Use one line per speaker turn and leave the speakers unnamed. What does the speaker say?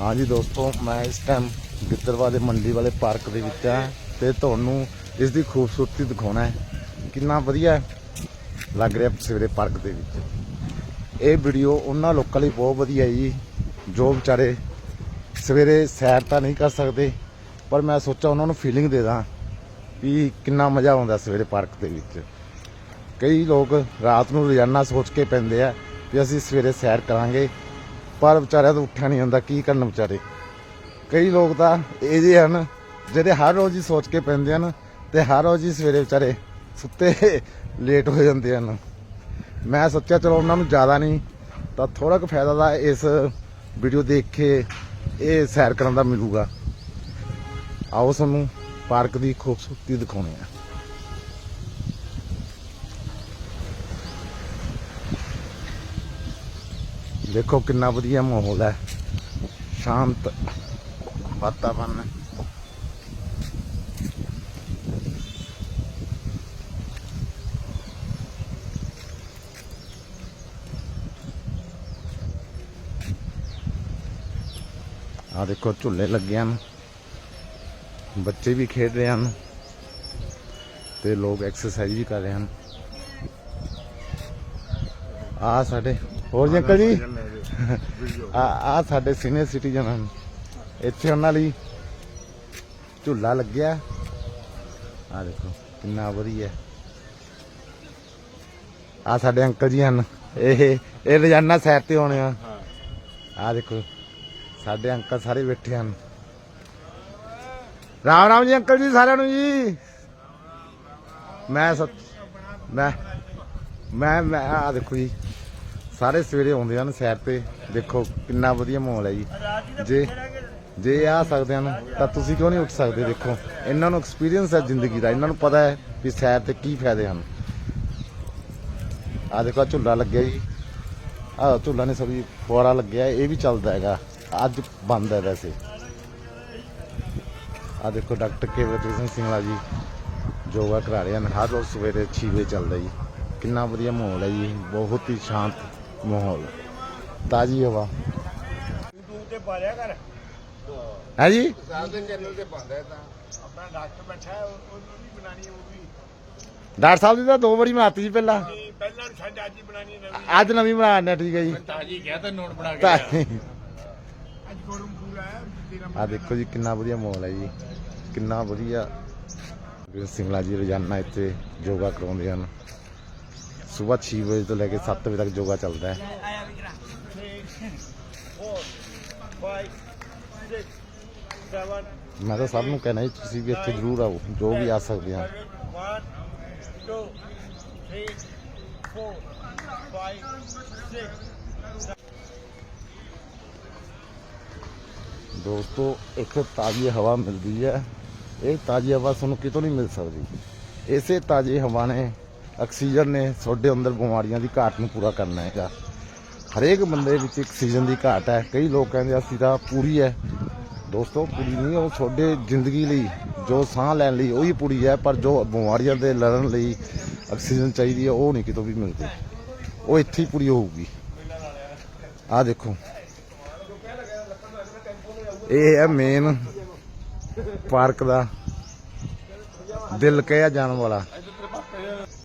ਹਾਂਜੀ ਦੋਸਤੋ, ਮੈਂ ਇਸ ਟਾਈਮ ਗਿੱਦਰਵਾ ਦੇ ਮੰਡੀ ਵਾਲੇ ਪਾਰਕ ਦੇ ਵਿੱਚ ਆ ਤੇ ਤੁਹਾਨੂੰ ਇਸ ਦੀ ਖੂਬਸੂਰਤੀ ਦਿਖਾਉਣਾ ਹੈ। ਕਿੰਨਾ ਵਧੀਆ ਲੱਗ ਰਿਹਾ ਸਵੇਰੇ ਪਾਰਕ ਦੇ ਵਿੱਚ। ਇਹ ਵੀਡੀਓ ਉਹਨਾਂ ਲੋਕਾਂ ਲਈ ਬਹੁਤ ਵਧੀਆ ਜੀ, ਜੋ ਵਿਚਾਰੇ ਸਵੇਰੇ ਸੈਰ ਤਾਂ ਨਹੀਂ ਕਰ ਸਕਦੇ, ਪਰ ਮੈਂ ਸੋਚਿਆ ਉਹਨਾਂ ਨੂੰ ਫੀਲਿੰਗ ਦੇ ਦਾਂ ਵੀ ਕਿੰਨਾ ਮਜ਼ਾ ਆਉਂਦਾ ਸਵੇਰੇ ਪਾਰਕ ਦੇ ਵਿੱਚ। ਕਈ ਲੋਕ ਰਾਤ ਨੂੰ ਰੋਜ਼ਾਨਾ ਸੋਚ ਕੇ ਪੈਂਦੇ ਆ ਵੀ ਅਸੀਂ ਸਵੇਰੇ ਸੈਰ ਕਰਾਂਗੇ ਪਰ ਵਿਚਾਰਿਆਂ ਤੋਂ ਉੱਠਿਆ ਨਹੀਂ ਜਾਂਦਾ, ਕੀ ਕਰਨ ਵਿਚਾਰੇ? ਕਈ ਲੋਕ ਤਾਂ ਇਹ ਜਿਹੇ ਹਨ, ਜਿਹੜੇ ਹਰ ਰੋਜ਼ ਹੀ ਸੋਚ ਕੇ ਪੈਂਦੇ ਹਨ ਤੇ ਹਰ ਰੋਜ਼ ਹੀ ਸਵੇਰੇ ਵਿਚਾਰੇ ਸੁੱਤੇ ਲੇਟ ਹੋ ਜਾਂਦੇ ਹਨ। ਮੈਂ ਸੋਚਿਆ, ਚਲੋ ਉਹਨਾਂ ਨੂੰ ਜ਼ਿਆਦਾ ਨਹੀਂ, ਤਾਂ ਥੋੜਾ ਕੁ ਫਾਇਦਾ ਦਾ ਇਸ ਵੀਡੀਓ ਦੇਖ ਕੇ ਇਹ ਸੈਰ ਕਰਨ ਦਾ ਮਿਲੂਗਾ। ਆਓ ਸਾਨੂੰ ਪਾਰਕ ਦੀ ਖੂਬਸੂਰਤੀ ਦਿਖਾਉਣੀ ਆ ਦੇਖੋ ਕਿੰਨਾ ਵਧੀਆ ਮਾਹੌਲ ਹੈ। ਸ਼ਾਂਤ ਵਾਤਾਵਰਨ ਹੈ। ਆ ਦੇਖੋ ਝੁੱਲੇ ਲੱਗੇ ਹਨ। ਬੱਚੇ ਵੀ ਖੇਡ ਰਹੇ ਹਨ ਤੇ ਲੋਕ ਐਕਸਰਸਾਈਜ਼ ਵੀ ਕਰ ਰਹੇ ਹਨ। ਆ ਸਾਡੇ ਹੋਰ ਜੀ ਅੰਕਲ ਜੀ? ਆ ਆ ਸਾਡੇ ਸੀਨੀਅਰ ਸਿਟੀਜ਼ਨ ਹਨ। ਇੱਥੇ ਉਹਨਾਂ ਲਈ ਝੁੱਲਾ ਲੱਗਿਆ। ਆ ਦੇਖੋ, ਕਿੰਨਾ ਵਧੀਆ। ਆ ਸਾਡੇ ਅੰਕਲ ਜੀ ਹਨ। ਇਹ ਇਹ ਰੋਜ਼ਾਨਾ ਸੈਰ ਤੇ ਆਉਣੇ ਆ। ਆ ਦੇਖੋ, ਸਾਡੇ ਅੰਕਲ ਸਾਰੇ ਬੈਠੇ ਹਨ। ਰਾਮ ਰਾਮ ਜੀ, ਅੰਕਲ ਜੀ ਸਾਰਿਆਂ ਨੂੰ ਜੀ। ਮੈਂ ਸੱਚ, ਮੈਂ ਮੈਂ ਮੈਂ, ਆ ਦੇਖੋ ਜੀ। ਸਾਰੇ ਸਵੇਰੇ ਆਉਂਦੇ ਹਨ ਸੈਰ ਤੇ। ਦੇਖੋ, ਕਿੰਨਾ ਵਧੀਆ ਮਾਹੌਲ ਹੈ ਜੀ। ਜੇ ਜੇ ਆ ਸਕਦੇ ਹਨ, ਤਾਂ ਤੁਸੀਂ ਕਿਉਂ ਨਹੀਂ ਉੱਠ ਸਕਦੇ? ਦੇਖੋ, ਇਹਨਾਂ ਨੂੰ ਐਕਸਪੀਰੀਅੰਸ ਹੈ ਜ਼ਿੰਦਗੀ ਦਾ। ਇਹਨਾਂ ਨੂੰ ਪਤਾ ਹੈ ਵੀ ਸੈਰ ਤੇ ਕੀ ਫਾਇਦੇ ਹਨ। ਆ ਦੇਖੋ, ਆਹ ਝੁੱਲਾ ਲੱਗਿਆ ਜੀ। ਆ ਝੁੱਲਾ ਨੇ ਸਭੀ ਫੁਆਰਾ ਲੱਗਿਆ ਇਹ ਵੀ ਚੱਲਦਾ ਹੈਗਾ। ਅੱਜ ਬੰਦ ਹੈ ਵੈਸੇ। ਆ ਦੇਖੋ, ਡਾਕਟਰ ਕੇਵਰਜੀਤ ਸਿੰਘਲਾ ਜੀ ਯੋਗਾ ਕਰਾ ਰਹੇ ਹਨ। ਹਰ ਰੋਜ਼ ਸਵੇਰੇ 6 ਵਜੇ ਚੱਲਦਾ ਜੀ। ਕਿੰਨਾ ਵਧੀਆ ਮਾਹੌਲ ਹੈ ਜੀ। ਬਹੁਤ ਹੀ ਸ਼ਾਂਤ। ਮਾਹੌਲ। ਤਾਜ਼ੀ ਹਵਾ।
ਤੂੰ ਤੇ ਪਾਲਿਆ ਕਰ।
ਹੈ ਜੀ?
ਸਾਡੇ ਚੈਨਲ ਤੇ ਪਾਉਂਦਾ ਤਾਂ। ਆਪਣਾ ਡਾਕਟਰ ਬੈਠਾ ਹੈ, ਉਹ- ਉਹਨੂੰ ਨਹੀਂ ਬਣਾਣੀ ਉਹ ਵੀ।
ਡਾਕਟਰ ਸਾਹਿਬ ਦੀ ਤਾਂ ਦੋ ਵਾਰੀ ਮਾਤੀ ਜੀ ਪਹਿਲਾਂ।
ਤੇ ਪਹਿਲਾਂ ਛੱਡ ਅੱਜ ਹੀ ਬਣਾਣੀ ਨਵੀਂ।
ਅੱਜ ਨਵੀਂ ਬਣਾਉਣਾ ਠੀਕ ਹੈ ਜੀ।
ਤਾਜੀ ਕਿਹਾ ਤਾਂ ਨੋਟ ਬਣਾ
ਤਾਂ
ਅੱਜ ਕੋਰਮ ਪੂਰਾ ਹੈ ਤੇਰਾ
ਆ ਦੇਖੋ ਜੀ ਕਿੰਨਾ ਵਧੀਆ ਮਾਹੌਲ ਹੈ ਜੀ। ਕਿੰਨਾ ਵਧੀਆ। ਵੀਰ ਸਿੰਗਲਾ ਜੀ ਰੋਜ਼ਾਨਾ ਇੱਥੇ ਯੋਗਾ ਕਰਾਉਂਦੇ ਹਨ। ਸਵੇਰ 6 ਵਜੇ ਤੋਂ ਲੈ ਕੇ 7 ਵਜੇ ਤੱਕ ਯੋਗਾ ਚੱਲਦਾ ਹੈ।
ਆਇਆ ਵਿਕਰਾ 4 5 6 7
ਮੈਂ ਤਾਂ ਸਭ ਨੂੰ ਕਹਿਣਾ ਜੀ, ਤੁਸੀਂ ਵੀ ਇੱਥੇ ਜ਼ਰੂਰ ਆਓ, ਜੋ ਵੀ ਆ ਸਕਦੇ ਆ
1 2 3 4 5 6
ਦੋਸਤੋ, ਇੱਥੇ ਤਾਜ਼ੀ ਹਵਾ ਮਿਲਦੀ ਹੈ। ਇਹ ਤਾਜ਼ੀ ਹਵਾ ਤੁਹਾਨੂੰ ਕਿਤੋਂ ਨਹੀਂ ਮਿਲ ਸਕਦੀ। ਇਸੇ ਤਾਜ਼ੀ ਹਵਾ ਨੇ ਆਕਸੀਜਨ ਨੇ ਤੁਹਾਡੇ ਅੰਦਰ ਬਿਮਾਰੀਆਂ ਦੀ ਘਾਟ ਨੂੰ ਪੂਰਾ ਕਰਨਾ ਹੈਗਾ। ਹਰੇਕ ਬੰਦੇ ਵਿੱਚ ਆਕਸੀਜਨ ਦੀ ਘਾਟ ਹੈ। ਕਈ ਲੋਕ ਕਹਿੰਦੇ ਅਸੀਂ ਤਾਂ ਪੂਰੀ ਹੈ। ਦੋਸਤੋ, ਪੂਰੀ ਨਹੀਂ, ਉਹ ਤੁਹਾਡੇ ਜ਼ਿੰਦਗੀ ਲਈ, ਜੋ ਸਾਹ ਲੈਣ ਲਈ ਉਹੀ ਪੂਰੀ ਹੈ, ਪਰ ਜੋ ਬਿਮਾਰੀਆਂ ਦੇ ਲੜਨ ਲਈ ਆਕਸੀਜਨ ਚਾਹੀਦੀ ਹੈ, ਉਹ ਨਹੀਂ ਕਿਤੋਂ ਵੀ ਮਿਲਦੀ। ਉਹ ਇੱਥੇ ਹੀ ਪੂਰੀ ਹੋਊਗੀ। ਆ ਦੇਖੋ। ਇਹ ਹੈ ਮੇਨ ਪਾਰਕ ਦਾ ਦਿਲ ਕਹਿਆ ਜਾਣ ਵਾਲਾ।